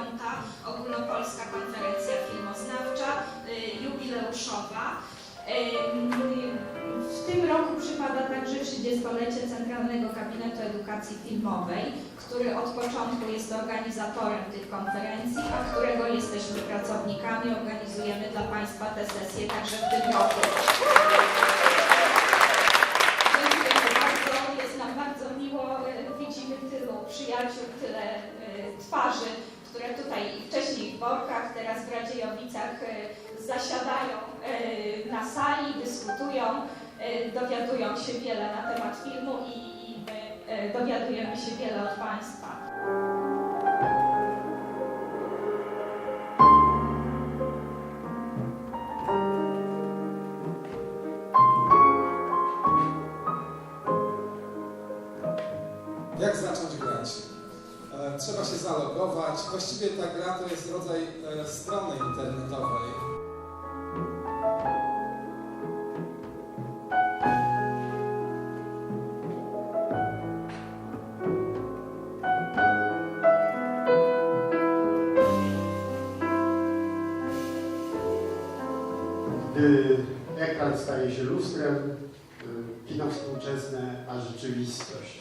piąta ogólnopolska konferencja filmoznawcza, y, jubileuszowa. Y, w tym roku przypada także 30-lecie Centralnego Kabinetu Edukacji Filmowej, który od początku jest organizatorem tych konferencji, a którego jesteśmy pracownikami. Organizujemy dla Państwa te sesje także w tym roku. Dziękuję bardzo. Jest nam bardzo miło. Y, widzimy tylu przyjaciół, tyle twarzy które tutaj wcześniej w Borkach, teraz w Radziejowicach e, zasiadają e, na sali, dyskutują, e, dowiadują się wiele na temat filmu i my dowiadujemy się wiele od Państwa. Jak zacząć grać? E, Trzeba się zalogować. Właściwie ta gra to jest rodzaj e, strony internetowej. Gdy ekran staje się lustrem, y, kino współczesne, a rzeczywistość.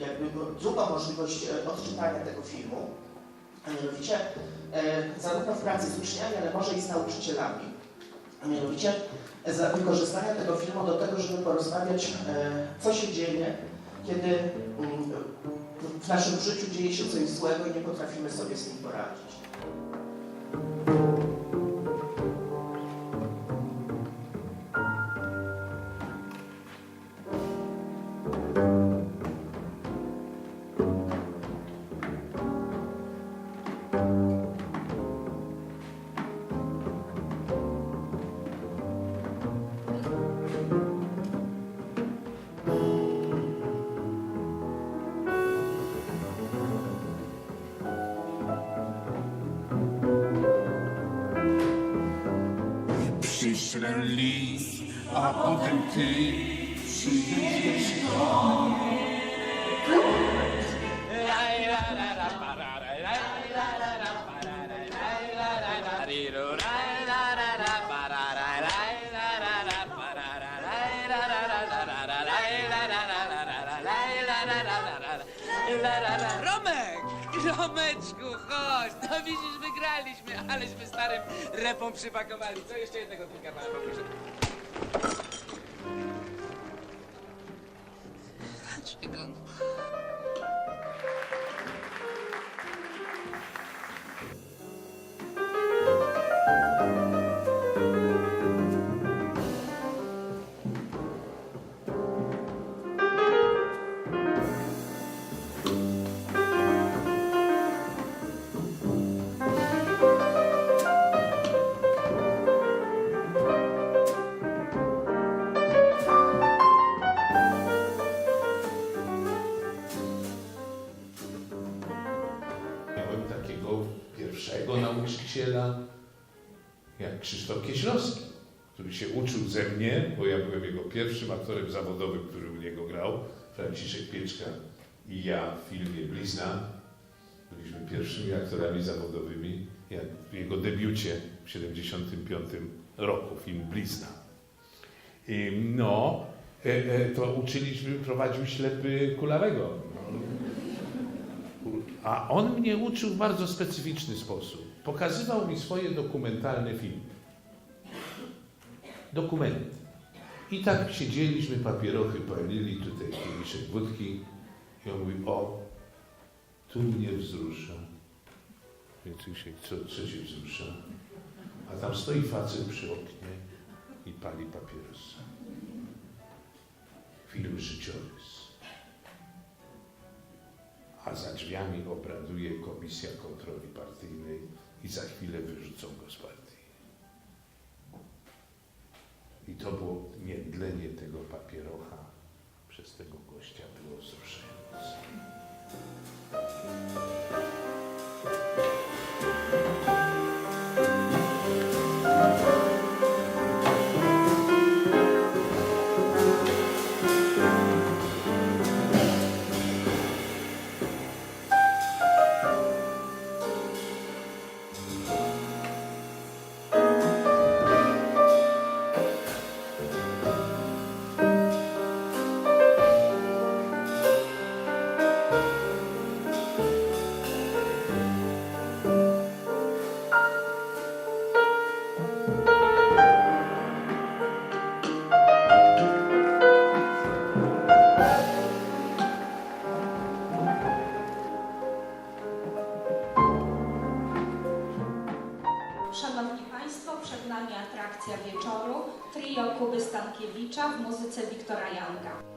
Jakby drugą możliwość e, odczytania tego filmu, a mianowicie e, zarówno w pracy z uczniami, ale może i z nauczycielami. A mianowicie e, za wykorzystania tego filmu do tego, żeby porozmawiać, e, co się dzieje, kiedy mm, w naszym życiu dzieje się coś złego i nie potrafimy sobie z tym poradzić. Przyślę a potem ty przyjedziesz do mnie. Romeczku, chodź! No widzisz, wygraliśmy, aleśmy starym repom przypakowali. Co jeszcze jednego kilka pana poproszę. Dlaczego? Pierwszego nauczyciela, jak Krzysztof Kieślowski, który się uczył ze mnie, bo ja byłem jego pierwszym aktorem zawodowym, który u niego grał, Franciszek Pieczka i ja w filmie Blizna. Byliśmy pierwszymi aktorami zawodowymi, jak w jego debiucie w 1975 roku, film Blizna. I no, e, e, to uczyliśmy, prowadził ślepy kulawego. A on mnie uczył w bardzo specyficzny sposób. Pokazywał mi swoje dokumentalne filmy. Dokumenty. I tak siedzieliśmy, papierochy palili, tutaj kieliszek wódki. I on mówi, o, tu mnie wzrusza. Więc się, co, co się wzrusza? A tam stoi facet przy oknie i pali papierosa. Film życiorys. A za drzwiami obraduje Komisja Kontroli Partyjnej i za chwilę wyrzucą go z partii. I to było miedlenie tego papierocha przez tego gościa było wzruszające. Nami atrakcja wieczoru trio Kuby Stankiewicza w muzyce Wiktora Younga.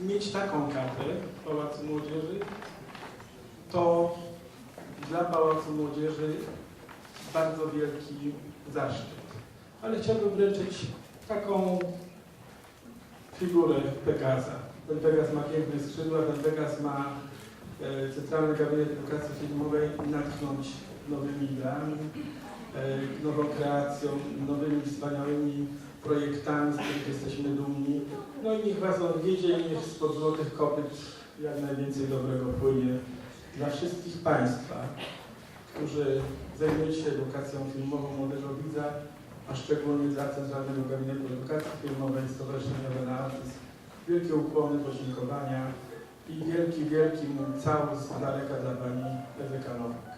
Mieć taką kadrę w Pałacu Młodzieży, to dla Pałacu Młodzieży bardzo wielki zaszczyt. Ale chciałbym wręczyć taką figurę Pegasa. Ten Pegas ma piękne skrzydła, ten Pegas ma e, Centralny Gabinet Edukacji Filmowej natchnąć nowymi ideami, e, nową kreacją, nowymi wspaniałymi projektami, z których jesteśmy dumni. No i niech Was on wiedzie i niech spod złotych kopyt jak najwięcej dobrego płynie dla wszystkich Państwa, którzy zajmujecie się edukacją filmową Młodego Widza, a szczególnie dla Centralnego Gabinetu Edukacji Filmowej Stowarzyszenia Lena Artys. Wielkie ukłony, podziękowania i wielki, wielki całus z daleka dla Pani Ewy Kanowik.